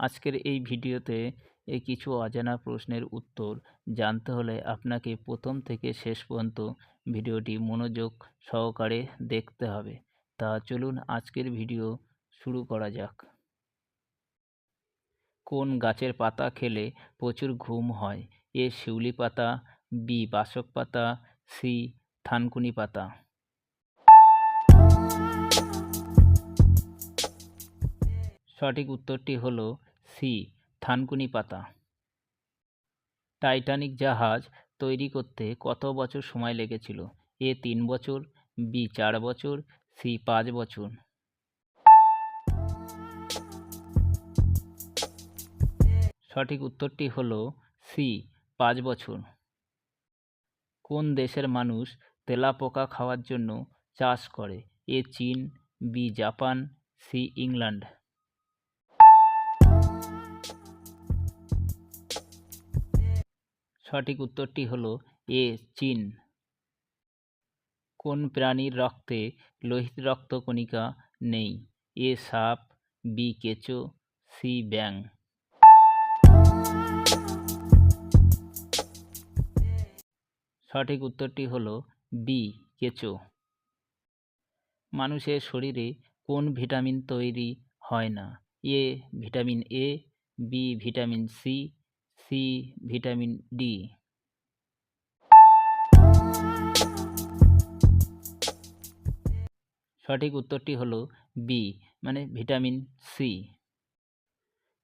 আজকের এই ভিডিওতে এই কিছু অজানা প্রশ্নের উত্তর জানতে হলে আপনাকে প্রথম থেকে শেষ পর্যন্ত ভিডিওটি মনোযোগ সহকারে দেখতে হবে। তা চলুন আজকের ভিডিও শুরু করা যাক। কোন গাছের পাতা খেলে প্রচুর ঘুম হয়? এ শিউলি পাতা, বি বাসক পাতা, সি থানকুনি পাতা। সঠিক উত্তরটি হল সি থানকুনি পাতা। টাইটানিক জাহাজ তৈরি করতে কত বছর সময় লেগেছিল? এ তিন বছর, বি চার বছর, সি পাঁচ বছর। সঠিক উত্তরটি হল সি, পাঁচ বছর। কোন দেশের মানুষ তেলাপোকা খাওয়ার জন্য চাষ করে? এ চীন, বি জাপান, সি ইংল্যান্ড। সঠিক উত্তরটি হল এ, চীন। কোন প্রাণীর রক্তে লোহিত রক্তকণিকা নেই? এ, সাপ। বি, কেঁচো। সি ব্যাং সঠিক উত্তরটি হল বি, কেঁচো। মানুষের শরীরে কোন ভিটামিন তৈরি হয় না? A, vitamin A, B, vitamin C C, vitamin D. সঠিক উত্তরটি হলো বি মানে ভিটামিন সি।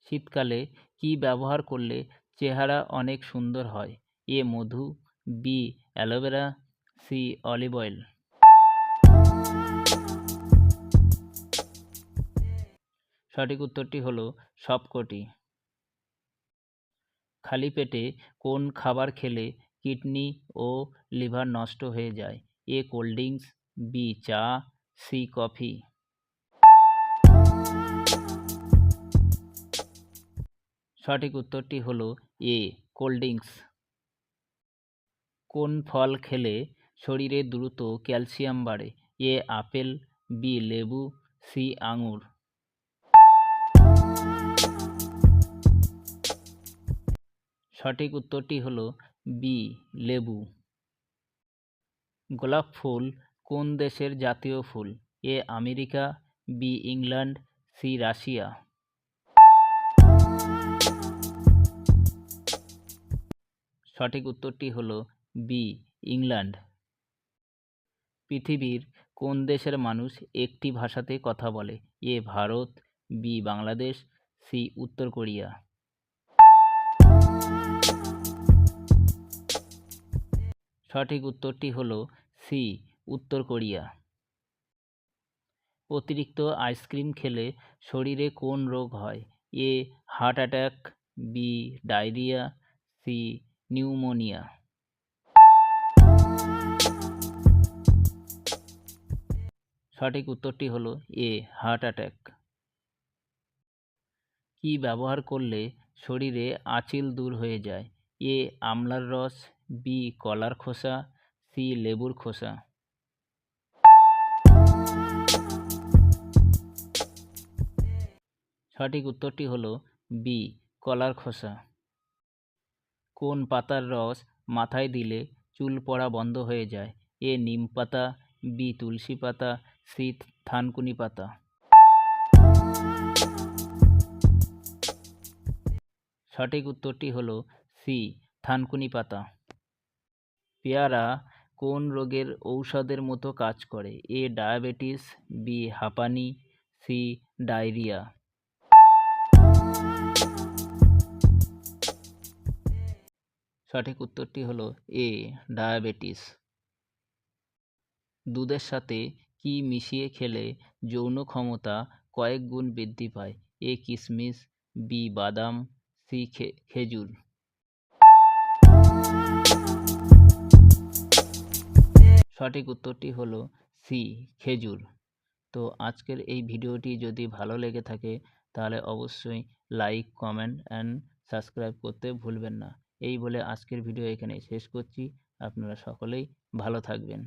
শীতকালে কি ব্যবহার করলে চেহারা অনেক সুন্দর হয়? A Madhu, B aloe vera, C olive oil. সঠিক উত্তরটি হলো সবকটি। খালি পেটে কোন খাবার খেলে কিডনি ও লিভার নষ্ট হয়ে যায়? এ কোল্ড ড্রিঙ্কস, বি চা, সি কফি। সঠিক উত্তরটি হলো এ, কোল্ড ড্রিঙ্কস। কোন ফল খেলে শরীরে দ্রুত ক্যালসিয়াম বাড়ে? এ আপেল, বি লেবু, সি আঙুর। সঠিক উত্তরটি হলো বি লেবু। গোলাপ ফুল কোন দেশের জাতীয় ফুল? A, America B England C Russia. সঠিক উত্তরটি হলো বি ইংল্যান্ড। পৃথিবীর কোন দেশের মানুষ একটি ভাষাতে কথা বলে? A, Bharat B Bangladesh C উত্তর কোরিয়া। সঠিক উত্তরটি হল সি, উত্তর কোরিয়া। অতিরিক্ত আইসক্রিম খেলে শরীরে কোন রোগ হয়? A, heart attack, B, diarrhoea, C, pneumonia. সঠিক উত্তরটি হলো এ, হার্ট অ্যাটাক। কি ব্যবহার করলে শরীরে আঁচিল দূর হয়ে যায়? এ, আমলার রস বি, কলার খোসা, সি, লেবুর খোসা। সঠিক উত্তরটি হলো বি, কলার খোসা। কোন পাতার রস মাথায় দিলে চুল পড়া বন্ধ হয়ে যায়? এ, নিম পাতা, বি, তুলসী পাতা, সি, থানকুনি পাতা। সঠিক উত্তরটি হলো সি, থানকুনি পাতা। পেয়ারা কোন রোগের ঔষধের মতো কাজ করে? এ ডায়াবেটিস, বি হাঁপানি, সি ডায়রিয়া। সঠিক উত্তরটি হলো এ, ডায়াবেটিস। দুধের সাথে কি মিশিয়ে খেলে যৌন ক্ষমতা কয়েক গুণ বৃদ্ধি পায়? এ কিশমিশ বি বাদাম, সি খেজুর। সঠিক উত্তরটি হলো সি, খেজুর। তো আজকের এই ভিডিওটি যদি ভালো লেগে থাকে, তাহলে অবশ্যই লাইক, কমেন্ট অ্যান্ড সাবস্ক্রাইব করতে ভুলবেন না। এই বলে আজকের ভিডিও এখানে শেষ করছি। আপনারা সকলেই ভালো থাকবেন।